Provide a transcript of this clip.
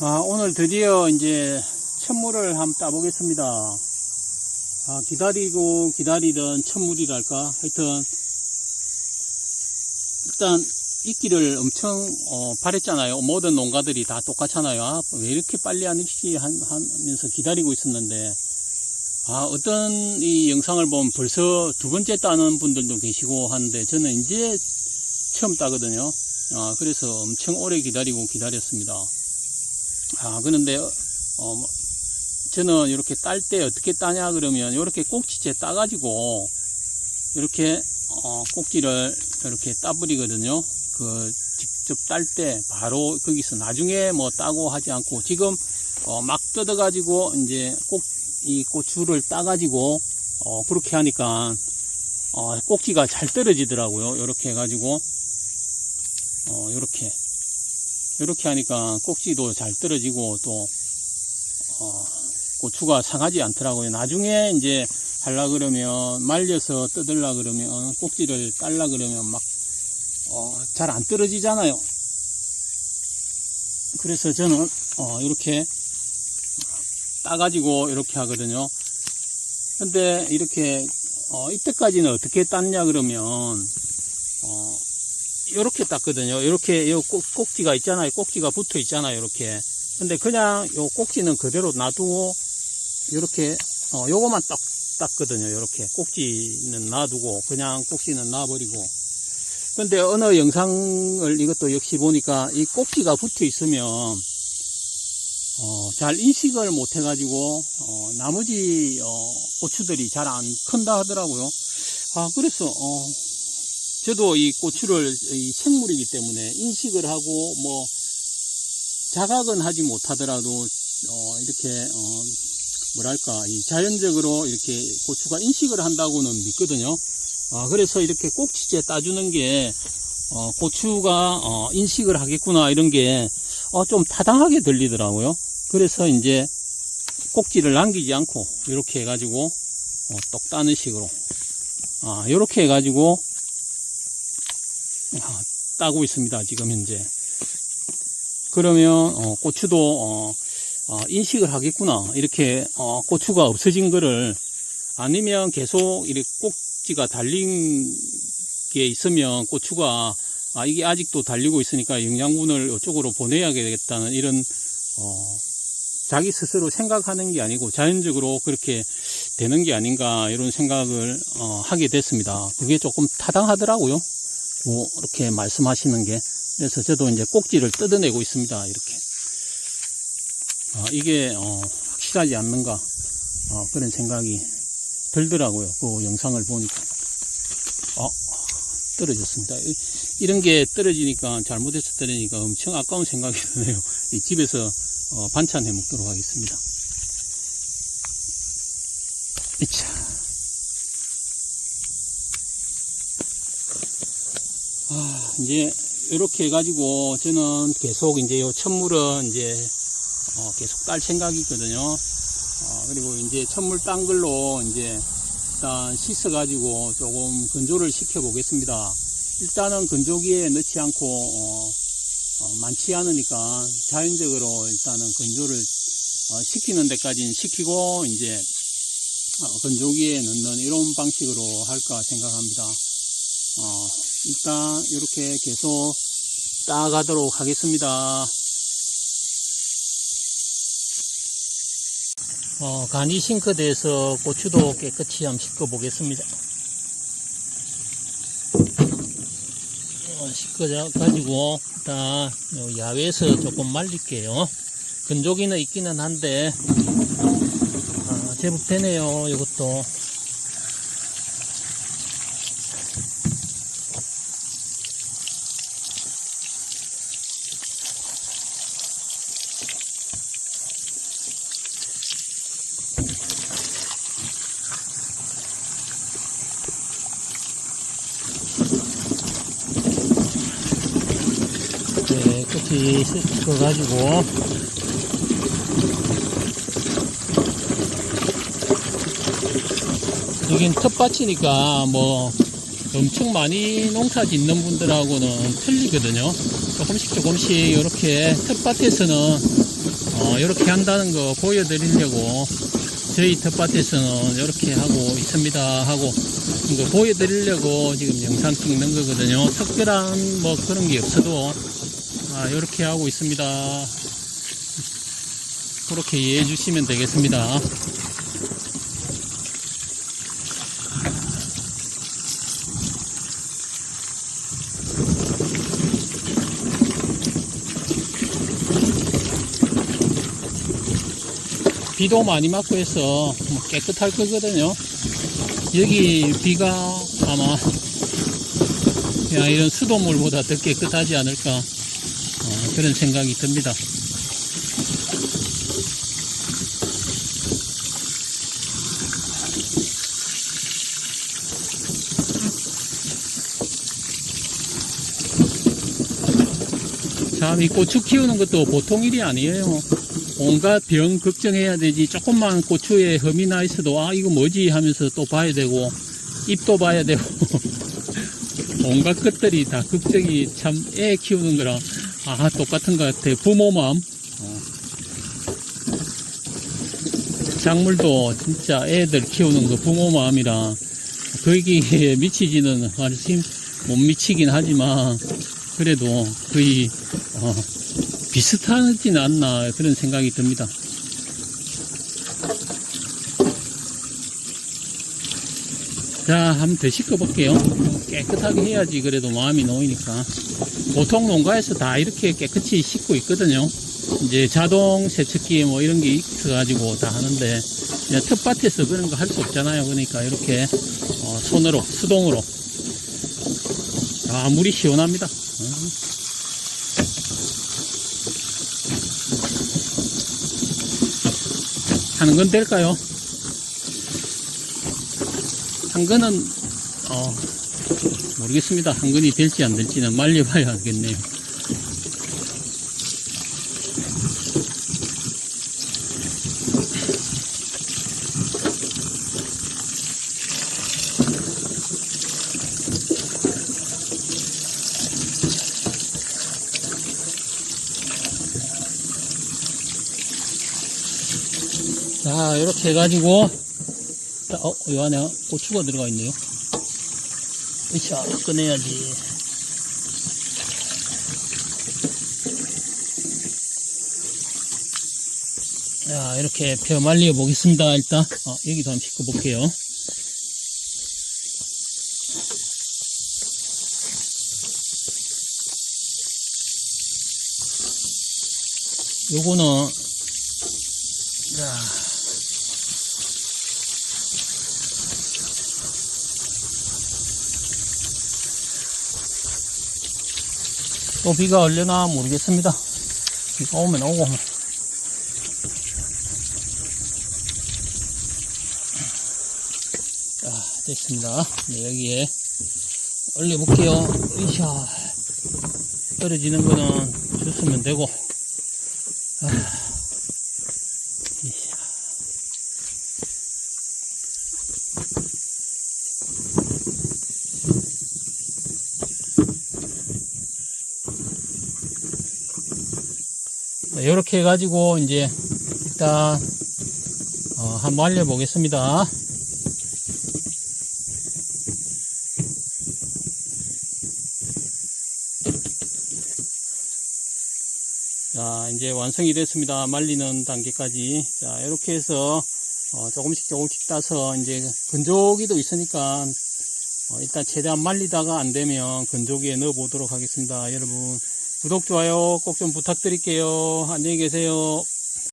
아, 오늘 드디어 이제 천물을 한번 따보겠습니다. 아, 기다리고 기다리던 천물이랄까? 하여튼, 일단, 이끼를 엄청, 어, 바랬잖아요. 모든 농가들이 다 똑같잖아요. 아, 왜 이렇게 빨리 안 익히지 한- 하면서 기다리고 있었는데, 아, 어떤 이 영상을 보면 벌써 두 번째 따는 분들도 계시고 하는데, 저는 이제 처음 따거든요. 아, 그래서 엄청 오래 기다리고 기다렸습니다. 아, 그런데, 어, 뭐, 저는 이렇게 딸 때 어떻게 따냐 그러면 이렇게 꼭지째 따 가지고 이렇게 어, 꼭지를 이렇게 따버리거든요. 그 직접 딸 때 바로 거기서 나중에 뭐 따고 하지 않고 지금 어, 막 뜯어 가지고 이제 꼭 이 고추를 따 가지고 어, 그렇게 하니까 어, 꼭지가 잘 떨어지더라고요. 이렇게 해가지고 어, 이렇게 이렇게 하니까 꼭지도 잘 떨어지고 또 어, 고추가 상하지 않더라고요. 나중에 이제 하려 그러면 말려서 뜯으려 그러면 꼭지를 딸라 그러면 막 어, 잘 안 떨어지잖아요. 그래서 저는 어, 이렇게 따가지고 이렇게 하거든요. 근데 이렇게 어, 이때까지는 어떻게 땄냐 그러면 어, 이렇게 땄거든요. 이렇게 요 꼭, 꼭지가 있잖아요. 꼭지가 붙어 있잖아요. 이렇게. 근데 그냥 요 꼭지는 그대로 놔두고 이렇게 어, 요거만 딱 땄거든요. 이렇게 꼭지는 놔두고 그냥 꼭지는 놔버리고. 근데 어느 영상을 이것도 역시 보니까 이 꼭지가 붙어 있으면 어, 잘 인식을 못 해가지고 어, 나머지 어, 고추들이 잘 안 큰다 하더라고요. 아 그래서 어, 저도 이 고추를 이 생물이기 때문에 인식을 하고 뭐 자각은 하지 못하더라도 어, 이렇게 어, 뭐랄까 이 자연적으로 이렇게 고추가 인식을 한다고는 믿거든요. 아, 그래서 이렇게 꼭지째 따주는 게 어, 고추가 어, 인식을 하겠구나 이런 게 어, 좀 타당하게 들리더라고요. 그래서 이제 꼭지를 남기지 않고 이렇게 해가지고 어, 똑 따는 식으로 아, 이렇게 해가지고 아, 따고 있습니다. 지금 현재. 그러면 어, 고추도 어, 어, 인식을 하겠구나. 이렇게 어, 고추가 없어진 거를 아니면 계속 이렇게 꼭지가 달린 게 있으면 고추가 아, 이게 아직도 달리고 있으니까 영양분을 이쪽으로 보내야 되겠다는 이런 어, 자기 스스로 생각하는 게 아니고 자연적으로 그렇게 되는 게 아닌가 이런 생각을 어, 하게 됐습니다. 그게 조금 타당하더라고요. 뭐 이렇게 말씀하시는 게 그래서 저도 이제 꼭지를 뜯어내고 있습니다. 이렇게 아, 이게 어, 확실하지 않는가 어, 그런 생각이 들더라고요. 그 영상을 보니까 어, 떨어졌습니다. 이- 이런 게 떨어지니까 잘못해서 떨어지니까 엄청 아까운 생각이 드네요. 이 집에서 어, 반찬 해 먹도록 하겠습니다. 이차. 아, 이제 이렇게 해가지고 저는 계속 이제 요 천물은 이제 어, 계속 딸 생각이거든요. 어, 그리고 이제 천물 딴 걸로 이제 일단 씻어가지고 조금 건조를 시켜 보겠습니다. 일단은 건조기에 넣지 않고 어, 어, 많지 않으니까 자연적으로 일단은 건조를 어, 시키는 데까지는 시키고 이제 어, 건조기에 넣는 이런 방식으로 할까 생각합니다. 어, 일단 이렇게 계속 따가도록 하겠습니다. 어, 간이 싱크대에서 고추도 깨끗이 한번 씻어 보겠습니다. 어, 씻어 가지고 일단 요 야외에서 조금 말릴게요. 건조기는 있기는 한데 아, 제법 되네요. 이것도 네, 끝이 씻어가지고 여긴 텃밭이니까 뭐 엄청 많이 농사 짓는 분들하고는 틀리거든요. 조금씩 조금씩 이렇게 텃밭에서는 어, 이렇게 한다는 거 보여드리려고 저희 텃밭에서는 이렇게 하고 있습니다 하고 보여드리려고 지금 영상 찍는 거거든요 특별한 뭐 그런 게 없어도 아, 이렇게 하고 있습니다. 그렇게 이해해 주시면 되겠습니다. 비도 많이 맞고 해서 뭐 깨끗할 거거든요. 여기 비가 아마 그냥 이런 수돗물보다 더 깨끗하지 않을까. 어, 그런 생각이 듭니다. 참, 이 고추 키우는 것도 보통 일이 아니에요. 온갖 병 걱정해야 되지. 조금만 고추에 흠이 나 있어도, 아, 이거 뭐지? 하면서 또 봐야 되고, 잎도 봐야 되고, 온갖 것들이 다 걱정이 참 애 키우는 거랑, 아, 똑같은 것 같아. 부모 마음. 어. 작물도 진짜 애들 키우는 거 부모 마음이랑, 거기에 미치지는 훨씬 못 미치긴 하지만, 그래도 거의, 어, 비슷하진 않나 그런 생각이 듭니다. 자, 한번 더 씻어볼게요. 깨끗하게 해야지 그래도 마음이 놓이니까. 보통 농가에서 다 이렇게 깨끗이 씻고 있거든요. 이제 자동 세척기 뭐 이런 게 있어가지고 다 하는데, 그냥 텃밭에서 그런 거 할 수 없잖아요. 그러니까 이렇게 어, 손으로, 수동으로. 아, 물이 시원합니다. 어. 하는 건 될까요? 한 건은 어, 모르겠습니다. 한 건이 될지 안 될지는 말려봐야 알겠네요. 자, 이렇게 해가지고, 자, 어, 이 안에 고추가 들어가 있네요. 으쌰, 꺼내야지. 자, 이렇게 펴 말려 보겠습니다, 일단. 어, 여기도 한번 씻고 볼게요. 요거는, 자, 또 비가 얼려나 모르겠습니다. 비가 오면 오고. 자, 됐습니다. 네, 여기에 얼려볼게요. 으쌰. 떨어지는 거는 주스면 되고. 아, 이렇게 해가지고 이제 일단 어, 한번 말려 보겠습니다. 자 이제 완성이 됐습니다. 말리는 단계까지 자 이렇게 해서 어, 조금씩 조금씩 따서 이제 건조기도 있으니까 어, 일단 최대한 말리다가 안 되면 건조기에 넣어 보도록 하겠습니다. 여러분 구독, 좋아요 꼭 좀 부탁드릴게요. 안녕히 계세요.